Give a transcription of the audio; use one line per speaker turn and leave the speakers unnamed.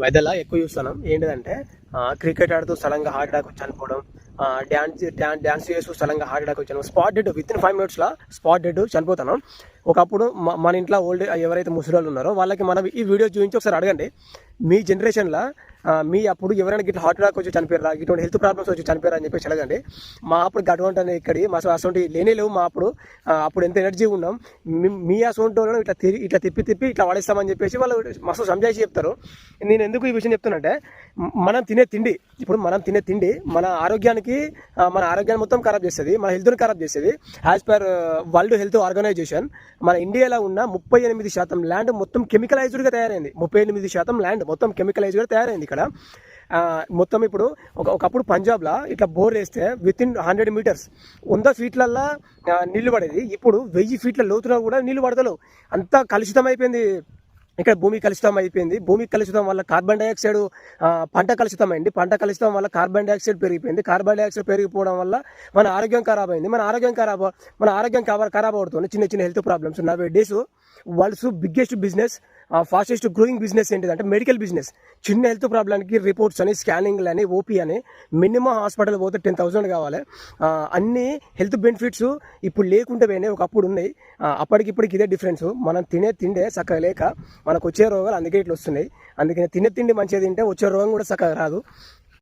వెదల మధ్యలో ఎక్కువ చూస్తున్నాం. ఏంటిదంటే క్రికెట్ ఆడుతూ సడన్గా హార్ట్ అటాక్ వచ్చి చనిపోవడం డ్యాన్స్ డ్యాన్స్ డ్యాన్స్ చేస్తూ సడన్గా హార్ట్ అటాక్ వచ్చాను spot dead within five మినిట్స్లో స్పాట్ డెడ్ చనిపోతాను ఒకప్పుడు మ- మన ఇంట్లో ఓల్డ్ ఎవరైతే ముసలి ఉన్నారో వాళ్ళకి మనం ఈ వీడియో చూపించి ఒకసారి అడగండి. మీ జనరేషన్లో మీ అప్పుడు ఎవరైనా ఇట్లా హార్ట్ అటాక్ వచ్చి చనిపోయారా? ఇటువంటి హెల్త్ ప్రాబ్లమ్స్ వచ్చి చనిపోయారా అని చెప్పేసి అడగండి. మా అప్పుడు అటువంటి ఇక్కడి మా అసలు లేనే లేవు మా అప్పుడు. అప్పుడు ఎంత ఎనర్జీ ఉన్నాం. మీ- మీ ఇట్లా తిరిగి ఇట్లా తిప్పి తిప్పి ఇట్లా వాడేస్తామని చెప్పేసి వాళ్ళు మస్తు సంజాయిషి చెప్తారు. నేను ఎందుకు ఈ విషయం చెప్తున్నంటే మనం తినే తిండి ఇప్పుడు మనం తినే తిండి మన ఆరోగ్యానికి మన ఆరోగ్యాన్ని మొత్తం ఖరాబ్ చేస్తుంది మన హెల్త్ని ఖరాబ్ చేస్తుంది. As per World Health Organization మన ఇండియాలో ఉన్న ముప్పై ఎనిమిది శాతం ల్యాండ్ మొత్తం కెమికలైజ్డ్గా తయారైంది. ముప్పై ఎనిమిది శాతం ల్యాండ్ మొత్తం కెమికలైజ్డ్గా తయారైంది. ఇక్కడ. మొత్తం ఇప్పుడు ఒక ఒకప్పుడు పంజాబ్లో ఇట్లా బోర్ వేస్తే విత్ ఇన్ హండ్రెడ్ మీటర్స్ వంద ఫీట్లల్లో నీళ్ళు పడేది. ఇప్పుడు వెయ్యి ఫీట్ల లోతున కూడా నీళ్ళు పడతలేవు. అంతా కలుషితం అయిపోయింది. ఇక్కడ భూమి కలుషితం అయిపోయింది. భూమి కలుషితం వల్ల కార్బన్ డైఆక్సైడ్ పంట కలుషితం అయింది. పంట కలుషితం వల్ల కార్బన్ డైఆక్సైడ్ పెరిగిపోయింది. కార్బన్ డైఆక్సైడ్ పెరిగిపోవడం వల్ల మన ఆరోగ్యం ఖరాబ్ అయింది. మన ఆరోగ్యం ఖరాబ్ మన ఆరోగ్యం ఖరాబ్ ఖరాబ్ అవుతుంది. చిన్న చిన్న health problems nowadays world's biggest business fastest growing business ఏంటిదంటే మెడికల్ బిజినెస్ చిన్న హెల్త్ ప్రాబ్లంకి రిపోర్ట్స్ అని స్కానింగ్లు అని ఓపీ అని మినిమం హాస్పిటల్ పోతే టెన్ థౌసండ్ కావాలి. అన్ని హెల్త్ బెనిఫిట్స్ ఇప్పుడు లేకుంటే పోయినాయి ఒకప్పుడు ఉన్నాయి. అప్పటికిప్పటికి ఇదే డిఫరెన్స్ మనం తినే తిండే చక్కగా లేక మనకు వచ్చే రోగాలు అందుకే ఇట్లా వస్తున్నాయి. అందుకని తినే తిండి మంచిగా తింటే వచ్చే రోగం కూడా చక్కగా రాదు.